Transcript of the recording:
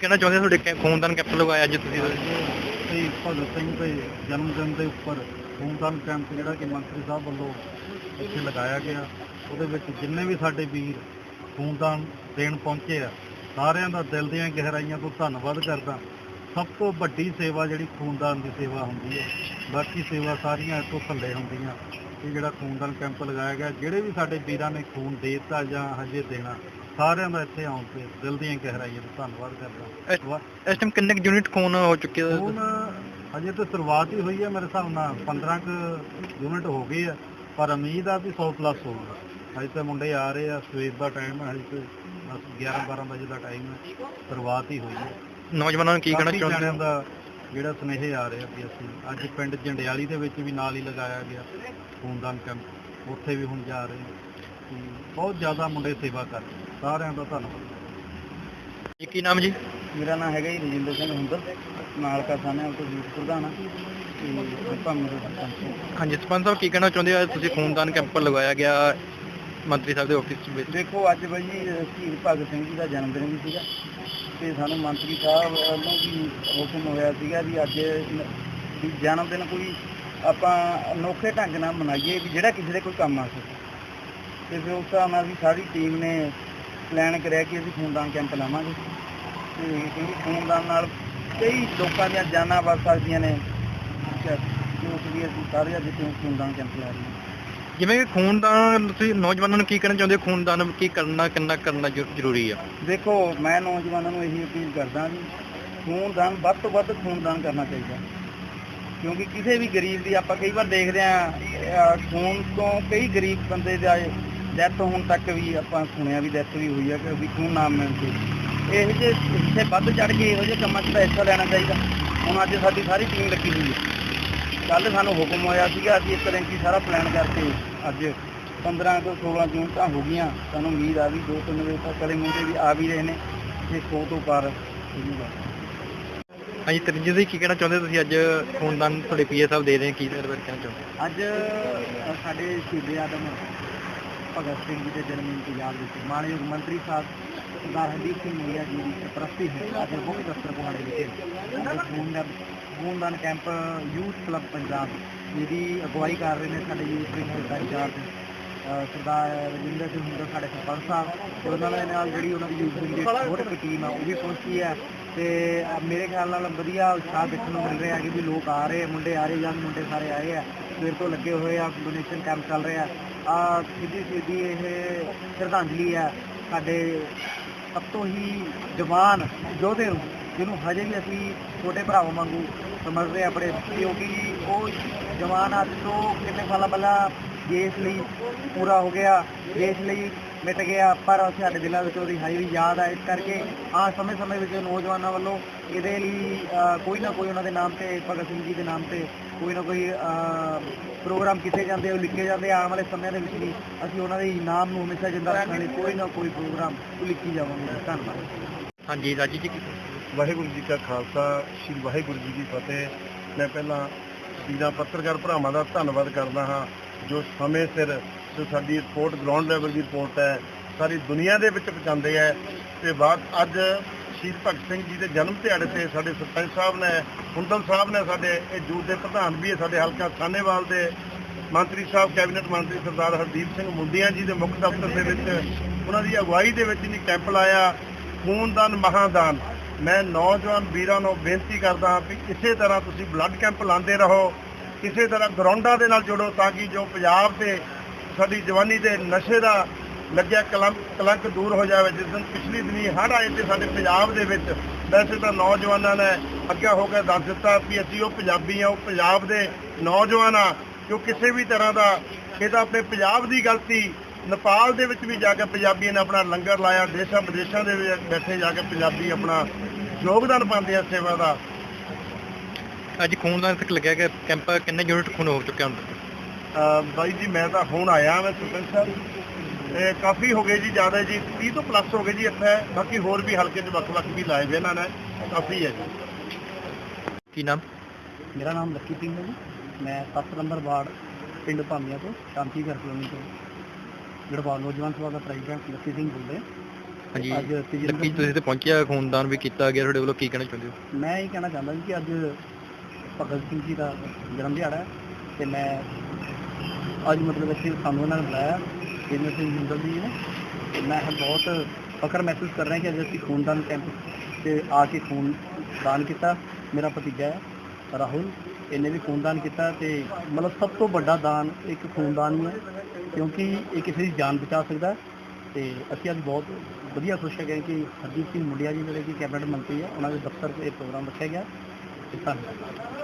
ਕਹਿਣਾ ਚਾਹੁੰਦੇ ਹੋ? ਤੁਹਾਡੇ ਕੈ- ਖੂਨਦਾਨ ਕੈਂਪ ਲਗਾਇਆ ਅੱਜ ਤੁਸੀਂ? ਸ਼ਹੀਦ ਭਗਤ ਸਿੰਘ ਦੇ ਜਨਮ ਦਿਨ ਦੇ ਉੱਪਰ ਖੂਨਦਾਨ ਕੈਂਪ ਜਿਹੜਾ ਕਿ ਮੰਤਰੀ ਸਾਹਿਬ ਵੱਲੋਂ ਇੱਥੇ ਲਗਾਇਆ ਗਿਆ। ਉਹਦੇ ਵਿੱਚ ਜਿੰਨੇ ਵੀ ਸਾਡੇ ਵੀਰ ਖੂਨਦਾਨ ਦੇਣ ਪਹੁੰਚੇ ਆ, ਸਾਰਿਆਂ ਦਾ ਦਿਲ ਦੀਆਂ ਗਹਿਰਾਈਆਂ ਤੋਂ ਧੰਨਵਾਦ ਕਰਦਾ। ਸਭ ਤੋਂ ਵੱਡੀ ਸੇਵਾ ਜਿਹੜੀ ਖੂਨਦਾਨ ਦੀ ਸੇਵਾ ਹੁੰਦੀ ਹੈ, ਬਾਕੀ ਸੇਵਾ ਸਾਰੀਆਂ ਇਸ ਤੋਂ ਥੱਲੇ ਹੁੰਦੀਆਂ। ਇਹ ਜਿਹੜਾ ਖੂਨਦਾਨ ਕੈਂਪ ਲਗਾਇਆ ਗਿਆ ਜਿਹੜੇ ਵੀ ਸਾਡੇ ਵੀਰਾਂ ਨੇ ਖੂਨ ਦੇ ਦਿੱਤਾ ਜਾਂ ਹਜੇ ਦੇਣਾ ਸਾਰਿਆਂ ਦਾ ਇੱਥੇ ਆਉਣ ਤੇ ਦਿਲ ਦੀਆਂ ਗਹਿਰਾਈਆਂ ਤੋਂ ਧੰਨਵਾਦ ਕਰਦਾ। ਇਸ ਟਾਈਮ ਕਿੰਨੇ ਯੂਨਿਟ ਖੂਨ ਹੋ ਚੁੱਕੇ ਆ? ਹੁਣ ਅਜੇ ਤਾਂ ਸ਼ੁਰੂਆਤ ਹੀ ਹੋਈ ਹੈ ਮੇਰੇ ਹਿਸਾਬ ਨਾਲ 15 ਕੁ ਯੂਨਿਟ ਹੋ ਗਏ ਆ ਪਰ ਉਮੀਦ ਆ ਵੀ 100 ਪਲੱਸ ਹੋਊਗਾ। ਅਜੇ ਤਾਂ ਮੁੰਡੇ ਆ ਰਹੇ ਆ ਸਵੇਰ ਦਾ ਟਾਈਮ ਹੈ ਹਜੇ ਤੇ ਬਸ 11 12 ਵਜੇ ਦਾ ਟਾਈਮ ਹੈ ਸ਼ੁਰੂਆਤ ਹੀ ਹੋਈ ਹੈ ਨੌਜਵਾਨਾਂ ਨੂੰ ਕੀ ਕਹਿਣਾ ਚਾਹੁੰਦੇ ਹੋ? ਜਿਹੜਾ ਸੁਨੇਹੇ ਆ ਰਹੇ ਆ ਵੀ ਅਸੀਂ ਅੱਜ ਪਿੰਡ ਜੰਡਿਆਲੀ ਦੇ ਵਿੱਚ ਵੀ ਨਾਲ ਹੀ ਲਗਾਇਆ ਗਿਆ। ਖੂਨਦਾਨ ਕੈਂਪ ਉੱਥੇ ਵੀ ਹੁਣ ਜਾ ਰਹੇ ਹਾਂ ਤੇ ਬਹੁਤ ਜ਼ਿਆਦਾ ਮੁੰਡੇ ਸੇਵਾ ਕਰ ਰਹੇ ਸਾਰਿਆਂ ਦਾ ਧੰਨਵਾਦ। ਜੀ ਕੀ ਨਾਮ ਜੀ? ਮੇਰਾ ਨਾਮ ਹੈਗਾ ਜੀ ਰਜਿੰਦਰ ਸਿੰਘ ਹੁੰਦਲ ਨਾਲ ਕਰਸਾਨੇ ਤੋਂ ਯੂਥ ਪ੍ਰਧਾਨ ਆ। ਤੇ ਭਾਵੇਂ ਮੇਰੇ ਸਰਪੰਚ ਹਾਂਜੀ ਸਰਪੰਚ ਸਾਹਿਬ ਕੀ ਕਹਿਣਾ ਚਾਹੁੰਦੇ ਆ ਤੁਸੀਂ ਖੂਨਦਾਨ ਕੈਂਪ ਲਗਾਇਆ ਗਿਆ। ਮੰਤਰੀ ਸਾਹਿਬ ਦੇ ਆਫਿਸ ਵਿੱਚ। ਦੇਖੋ ਅੱਜ ਬਾਈ ਜੀ ਸ਼ਹੀਦ ਭਗਤ ਸਿੰਘ ਜੀ ਦਾ ਜਨਮ ਦਿਨ ਵੀ ਸੀਗਾ। ਤੇ ਸਾਨੂੰ ਮੰਤਰੀ ਸਾਹਿਬ ਵੱਲੋਂ ਵੀ ਹੁਕਮ ਹੋਇਆ ਸੀਗਾ ਵੀ ਅੱਜ ਵੀ ਜਨਮ ਦਿਨ ਕੋਈ ਆਪਾਂ ਅਨੋਖੇ ਢੰਗ ਨਾਲ ਮਨਾਈਏ ਵੀ ਜਿਹੜਾ ਕਿਸੇ ਦੇ ਕੋਈ ਕੰਮ ਆ ਸਕੇ। ਤੇ ਫਿਰ ਉਸ ਹਿਸਾਬ ਨਾਲ ਵੀ ਸਾਰੀ ਟੀਮ ਨੇ ਪਲਾਨ ਕਰਿਆ ਕਿ ਅਸੀਂ ਖੂਨਦਾਨ ਕੈਂਪ ਲਾਵਾਂਗੇ। ਤੇ ਕਿਉਂਕਿ ਖੂਨਦਾਨ ਨਾਲ ਕਈ ਲੋਕਾਂ ਦੀਆਂ ਜਾਨਾਂ ਬਚ ਸਕਦੀਆਂ ਨੇ। ਤੇ ਉਸ ਲਈ ਅਸੀਂ ਸਾਰੇ ਅੱਜ ਖੂਨਦਾਨ ਕੈਂਪ ਲਾ ਰਹੇ ਹਾਂ। ਜਿਵੇਂ ਕਿ ਖੂਨਦਾਨ ਤੁਸੀਂ ਨੌਜਵਾਨਾਂ ਨੂੰ ਕੀ ਕਹਿਣਾ ਚਾਹੁੰਦੇ ਹੋ? ਖੂਨਦਾਨ ਕੀ ਕਰਨਾ ਕਿੰਨਾ ਕਰਨਾ ਜ਼ਰੂ- ਜ਼ਰੂਰੀ ਆ? ਦੇਖੋ ਮੈਂ ਨੌਜਵਾਨਾਂ ਨੂੰ ਇਹੀ ਅਪੀਲ ਕਰਦਾ ਵੀ ਖੂਨਦਾਨ ਵੱਧ ਤੋਂ ਵੱਧ ਖੂਨਦਾਨ ਕਰਨਾ ਚਾਹੀਦਾ। ਕਿਉਂਕਿ ਕਿਸੇ ਵੀ ਗਰੀਬ ਦੀ ਆਪਾਂ ਕਈ ਵਾਰ ਦੇਖਦੇ ਆ ਖੂਨ ਤੋਂ ਕਈ ਗਰੀਬ ਬੰਦੇ ਦਾ ਡੈਥ ਹੋਣ ਤੱਕ ਵੀ ਆਪਾਂ ਸੁਣਿਆ ਵੀ ਡੈਥ ਵੀ ਹੋਈ ਆ ਕਿ ਵੀ ਖੂਨ ਨਾ ਮਿਲਣ ਤੇ ਇਹੋ ਜਿਹੇ ਇੱਥੇ ਵੱਧ ਚੜ ਕੇ ਇਹੋ ਜਿਹੇ ਕੰਮਾਂ 'ਚ ਤਾਂ ਹਿੱਸਾ ਲੈਣਾ ਚਾਹੀਦਾ। ਹੁਣ ਅੱਜ ਸਾਡੀ ਸਾਰੀ ਟੀਮ ਲੱਗੀ ਹੋਈ ਹੈ ਕੱਲ ਸਾਨੂੰ ਹੁਕਮ ਹੋਇਆ ਸੀਗਾ, ਅਸੀਂ ਇੱਕ ਦਿਨ ਕੀ ਸਾਰਾ ਪਲਾਨ ਕਰਕੇ ਅੱਜ 15 ਤੋਂ 16 ਜੂਨ ਤਾਂ ਹੋ ਗਈਆਂ। ਸਾਨੂੰ ਉਮੀਦ ਆ ਵੀ 2-3 ਵਜੇ ਤੱਕ ਵਾਲੇ ਮੁੰਡੇ ਵੀ ਆ ਵੀ ਰਹੇ ਨੇ ਤੇ 100 ਤੋਂ ਪਾਰ ਹੋਜੂਗਾ ਹਾਂਜੀ ਤਰੀਜੇ ਜੀ ਕੀ ਕਹਿਣਾ ਚਾਹੁੰਦੇ ਹੋ ਤੁਸੀਂ? ਅੱਜ ਖੂਨਦਾਨ ਤੁਹਾਡੇ ਪੀਏ ਸਾਹਿਬ ਦੇ ਰਹੇ ਆ, ਕੀ ਇਹਦੇ ਕਹਿਣਾ ਚਾਹੁੰਦੇ ਅੱਜ ਅ, ਸਾਡੇ ਸ਼ਹੀਦੇ ਆਦਮ ਭਗਤ ਸਿੰਘ ਜੀ ਦੇ ਜਨਮ ਦਿਨ ਦੀ ਯਾਦ ਵਿੱਚ ਮਾਨਯੋਗ ਮੰਤਰੀ ਸਾਹਿਬ ਸਰਦਾਰ ਹਰਦੀਪ ਸਿੰਘ ਮੂਲੀਆ ਜੀ ਦੀ ਸਰਪ੍ਰਸਤੀ ਹੈ ਅੱਜ ਮੁੱਖ ਦਫ਼ਤਰ ਕੋਹਾੜੇ ਵਿਖੇ ਸਾਡੇ ਖੂਨਦਾਨ ਖੂਨਦਾਨ ਕੈਂਪ ਯੂਥ ਕਲੱਬ ਪੰਜਾਬ ਜਿਹਦੀ ਅਗਵਾਈ ਕਰ ਰਹੇ ਨੇ ਸਾਡੇ ਯੂਥ ਵਿੰਗ ਦਾ ਇੰਚਾਰਜ ਅ, ਸਰਦਾਰ ਰਜਿੰਦਰ ਸਿੰਘ ਹੁੰਦਰ ਸਾਡੇ ਸਰਪੰਚ ਸਾਹਿਬ। ਤੇ ਉਹਨਾਂ ਦੇ ਨਾਲ ਜਿਹੜੀ ਉਹਨਾਂ ਦੀ ਯੂਥ ਵਿੰਗ ਦੀ ਛੋਟੀ ਜਿਹੀ ਟੀਮ ਆ ਉਹ ਵੀ ਪਹੁੰਚੀ ਹੈ। ਤੇ ਮੇਰੇ ਖਿਆਲ ਨਾਲ ਵਧੀਆ ਉਤਸ਼ਾਹ ਦੇਖਣ ਨੂੰ ਮਿਲ ਰਿਹਾ ਕਿ ਵੀ ਲੋਕ ਆ ਰਹੇ ਮੁੰਡੇ ਆ ਰਹੇ ਜਾਂ ਮੁੰਡੇ ਸਾਰੇ ਆਏ ਆ, ਸਵੇਰ ਤੋਂ ਲੱਗੇ ਹੋਏ ਆ ਡੋਨੇਸ਼ਨ ਕੈਂਪ ਚੱਲ ਰਿਹਾ। ਆ, ਸਿੱਧੀ ਸਿੱਧੀ ਇਹ ਸ਼ਰਧਾਂਜਲੀ ਆ ਸਾਡੇ ਸਭ ਤੋਂ ਹੀ ਜਵਾਨ ਯੋਧੇ ਨੂੰ, ਜਿਹਨੂੰ ਹਜੇ ਵੀ ਅਸੀਂ ਛੋਟੇ ਭਰਾਵਾਂ ਵਾਂਗੂ ਸਮਝਦੇ ਆ ਆਪਣੇ, ਕਿਉਂਕਿ ਉਹ ਜਵਾਨ ਅੱਜ ਤੋਂ ਕਿੰਨੇ ਸਾਲਾਂ ਪਹਿਲਾਂ ਦੇਸ਼ ਲਈ ਪੂਰਾ ਹੋ ਗਿਆ, ਦੇਸ਼ ਲਈ ਮਿਟ ਗਿਆ ਪਰ ਸਾਡੇ ਦਿਲਾਂ ਵਿੱਚ ਉਹਦੀ ਹਾਈ ਵੀ ਯਾਦ ਆ ਇਸ ਕਰਕੇ ਆ ਸਮੇਂ ਸਮੇਂ ਵਿੱਚ ਨੌਜਵਾਨਾਂ ਵੱਲੋਂ ਇਹਦੇ ਲਈ ਕੋਈ ਨਾ ਕੋਈ ਉਹਨਾਂ ਦੇ ਨਾਮ ਤੇ ਭਗਤ ਸਿੰਘ ਜੀ ਦੇ ਨਾਮ ਤੇ ਕੋਈ ਨਾ ਕੋਈ ਪ੍ਰੋਗਰਾਮ ਕੀਤੇ ਜਾਂਦੇ ਉਹ ਲਿਖੇ ਜਾਂਦੇ। ਆਉਣ ਵਾਲੇ ਸਮੇਂ ਦੇ ਵਿੱਚ ਵੀ ਅਸੀਂ ਉਹਨਾਂ ਦੇ ਨਾਮ ਨੂੰ ਹਮੇਸ਼ਾ ਜਿੰਦਾ ਰੱਖਣ ਲਈ ਕੋਈ ਨਾ ਕੋਈ ਪ੍ਰੋਗਰਾਮ ਉਹ ਲਿਖੀ ਜਾਵਾਂਗੇ ਧੰਨਵਾਦ ਹਾਂਜੀ ਰਾਜੀ ਜੀ ਵਾਹਿਗੁਰੂ ਜੀ ਕਾ ਖਾਲਸਾ ਸ੍ਰੀ ਵਾਹਿਗੁਰੂ ਜੀ ਕੀ ਫਤਿਹ ਮੈਂ ਪਹਿਲਾਂ ਵੀਰਾਂ ਪੱਤਰਕਾਰ ਭਰਾਵਾਂ ਦਾ ਧੰਨਵਾਦ ਕਰਦਾ ਹਾਂ ਜੋ ਸਮੇਂ ਸਿਰ ਜੋ ਸਾਡੀ ਰਿਪੋਰਟ ਗਰਾਊਂਡ ਲੈਵਲ ਦੀ ਰਿਪੋਰਟ ਹੈ, ਸਾਰੀ ਦੁਨੀਆ ਦੇ ਵਿੱਚ ਪਹੁੰਚਾਉਂਦੇ ਹੈ। ਤੇ ਬਾਅਦ ਅੱਜ ਸ਼ਹੀਦ ਭਗਤ ਸਿੰਘ ਜੀ ਦੇ ਜਨਮ ਦਿਹਾੜੇ ਤੇ ਸਾਡੇ ਸਰਪੰਚ ਸਾਹਿਬ ਨੇ ਹੁੰਦਲ ਸਾਹਿਬ ਨੇ ਸਾਡੇ, ਇਹ ਜੂਥ ਦੇ ਪ੍ਰਧਾਨ ਵੀ ਹੈ ਸਾਡੇ ਹਲਕਾ ਸਾਨੇਵਾਲ ਦੇ ਮੰਤਰੀ ਸਾਹਿਬ, ਕੈਬਨਿਟ ਮੰਤਰੀ ਸਰਦਾਰ ਹਰਦੀਪ ਸਿੰਘ ਮੁੰਡੀਆਂ ਜੀ ਦੇ ਮੁੱਖ ਦਫ਼ਤਰ ਦੇ ਵਿੱਚ। ਉਹਨਾਂ ਦੀ ਅਗਵਾਈ ਦੇ ਵਿੱਚ ਨਹੀਂ ਕੈਂਪ ਲਾਇਆ, ਖੂਨਦਾਨ, ਮਹਾਦਾਨ। ਮੈਂ ਨੌਜਵਾਨ ਵੀਰਾਂ ਨੂੰ ਬੇਨਤੀ ਕਰਦਾ ਹਾਂ ਕਿ ਕਿਸੇ ਤਰ੍ਹਾਂ ਤੁਸੀਂ ਬਲੱਡ ਕੈਂਪ ਲਾਉਂਦੇ ਰਹੋ, ਕਿਸੇ ਤਰ੍ਹਾਂ ਗਰਾਊਂਡਾਂ ਦੇ ਨਾਲ ਜੁੜੋ ਤਾਂ ਕਿ ਜੋ ਪੰਜਾਬ ਦੇ ਸਾਡੀ ਜਵਾਨੀ ਦੇ ਨਸ਼ੇ ਦਾ ਲੱਗਿਆ ਕਲੰਕ ਕਲੰਕ ਦੂਰ ਹੋ ਜਾਵੇ, ਜਿਸ ਦਿਨ ਪਿਛਲੀ ਦਿਨੀ ਹੜ ਆਏ ਤੇ ਸਾਡੇ ਪੰਜਾਬ ਦੇ ਵਿੱਚ ਵੈਸੇ ਤਾਂ ਨੌਜਵਾਨਾਂ ਨੇ ਅੱਗੇ ਹੋ ਕੇ ਦੱਸ ਦਿੱਤਾ ਵੀ ਅਸੀਂ ਉਹ ਪੰਜਾਬੀ ਆ ਉਹ ਪੰਜਾਬ ਦੇ ਨੌਜਵਾਨ ਆ, ਜੋ ਕਿਸੇ ਵੀ ਤਰ੍ਹਾਂ ਦਾ ਇਹ ਤਾਂ ਆਪਣੇ ਪੰਜਾਬ ਦੀ ਗਲਤੀ, ਨੇਪਾਲ ਦੇ ਵਿੱਚ ਵੀ ਜਾ ਕੇ ਪੰਜਾਬੀਆਂ ਨੇ ਆਪਣਾ ਲੰਗਰ ਲਾਇਆ, ਦੇਸ਼ਾਂ ਵਿਦੇਸ਼ਾਂ ਦੇ ਵਿੱਚ ਬੈਠੇ ਜਾ ਕੇ ਪੰਜਾਬੀ ਆਪਣਾ ਯੋਗਦਾਨ ਪਾਉਂਦੇ ਆ ਸੇਵਾ ਦਾ। ਅੱਜ ਖੂਨਦਾਨ ਤੱਕ ਲੱਗਿਆ ਕਿ ਕੈਂਪ ਕਿੰਨੇ ਯੂਨਿਟ ਖੂਨ ਹੋ ਚੁੱਕਿਆ ਹੁੰਦਾ ਬਾਈ ਜੀ ਮੈਂ ਤਾਂ ਹੁਣ ਆਇਆ ਮੈਂ ਸਰਪੰਚ ਸਾਹਿਬ। ਇਹ ਕਾਫੀ ਹੋ ਗਏ ਜੀ ਜ਼ਿਆਦਾ ਜੀ 30 ਤੋਂ ਪਲੱਸ ਹੋ ਗਏ ਜੀ ਇੱਥੇ। ਬਾਕੀ ਹੋਰ ਵੀ ਹਲਕੇ 'ਚ ਵੱਖ-ਵੱਖ ਵੀ ਲਾਏ ਵੇ ਇਹਨਾਂ ਨੇ। ਕਾਫੀ ਹੈ ਜੀ। ਕੀ ਨਾਮ? ਮੇਰਾ ਨਾਮ ਲੱਕੀ ਸਿੰਘ ਹੈ ਜੀ। ਮੈਂ 7 ਨੰਬਰ ਵਾਰਡ ਪਿੰਡ ਭਾਮੀਆਂ ਤੋਂ ਸ਼ਾਂਤੀ ਘਰ ਕਲੋਨੀ ਤੋਂ। ਜਿਹੜਾ ਨੌਜਵਾਨ ਸਭਾ ਦਾ ਪ੍ਰੈਜ਼ੀਡੈਂਟ ਲੱਕੀ ਸਿੰਘ ਬੋਲਦੇ ਹਾਂਜੀ। ਅੱਜ ਤਜਿੰਦਰ ਲੱਕੀ ਤੁਸੀਂ ਤੇ ਪਹੁੰਚਿਆ ਖੂਨਦਾਨ ਵੀ ਕੀਤਾ ਗਿਆ ਤੁਹਾਡੇ ਵੱਲੋਂ ਕੀ ਕਹਿਣਾ ਚਾਹੁੰਦੇ ਹੋ? ਮੈਂ ਇਹ ਕਹਿਣਾ ਚਾਹੁੰਦਾ ਜੀ ਕਿ ਅੱਜ ਭਗਤ ਸਿੰਘ ਜੀ ਦਾ ਜਨਮ ਦਿਹਾੜਾ ਹੈ ਤੇ ਮੈਂ ਅੱਜ ਮਤਲਬ ਅਸੀਂ ਸਾਨੂੰ ਉਹਨਾਂ ਨੇ ਬੁਲਾਇਆ ਜਿੰਦਰ ਸਿੰਘ ਜਿੰਦਲ ਜੀ ਨੇ, ਤੇ ਮੈਂ ਬਹੁਤ ਫਖਰ ਮਹਿਸੂਸ ਕਰ ਰਿਹਾ ਕਿ ਅੱਜ ਅਸੀਂ ਖੂਨਦਾਨ ਕੈਂਪ ਤੇ ਆ ਕੇ ਖੂਨ ਦਾਨ ਕੀਤਾ। ਮੇਰਾ ਭਤੀਜਾ ਹੈ, ਰਾਹੁਲ, ਇਹਨੇ ਵੀ ਖੂਨਦਾਨ ਕੀਤਾ ਤੇ ਮਤਲਬ ਸਭ ਤੋਂ ਵੱਡਾ ਦਾਨ ਇੱਕ ਖੂਨਦਾਨ ਹੀ ਹੈ, ਕਿਉਂਕਿ ਇਹ ਕਿਸੇ ਦੀ ਜਾਨ ਬਚਾ ਸਕਦਾ ਹੈ ਤੇ ਅਸੀਂ ਅੱਜ ਬਹੁਤ ਵਧੀਆ ਖੁਸ਼ ਹੈਗੇ ਕਿ ਹਰਦੀਪ ਸਿੰਘ ਮੁੰਡਿਆ ਜੀ ਜਿਹੜੇ ਕਿ ਕੈਬਨਿਟ ਮੰਤਰੀ ਹੈ, ਉਹਨਾਂ ਦੇ ਦਫ਼ਤਰ 'ਚ ਇਹ ਪ੍ਰੋਗਰਾਮ ਰੱਖਿਆ ਗਿਆ ਤੇ ਧੰਨਵਾਦ।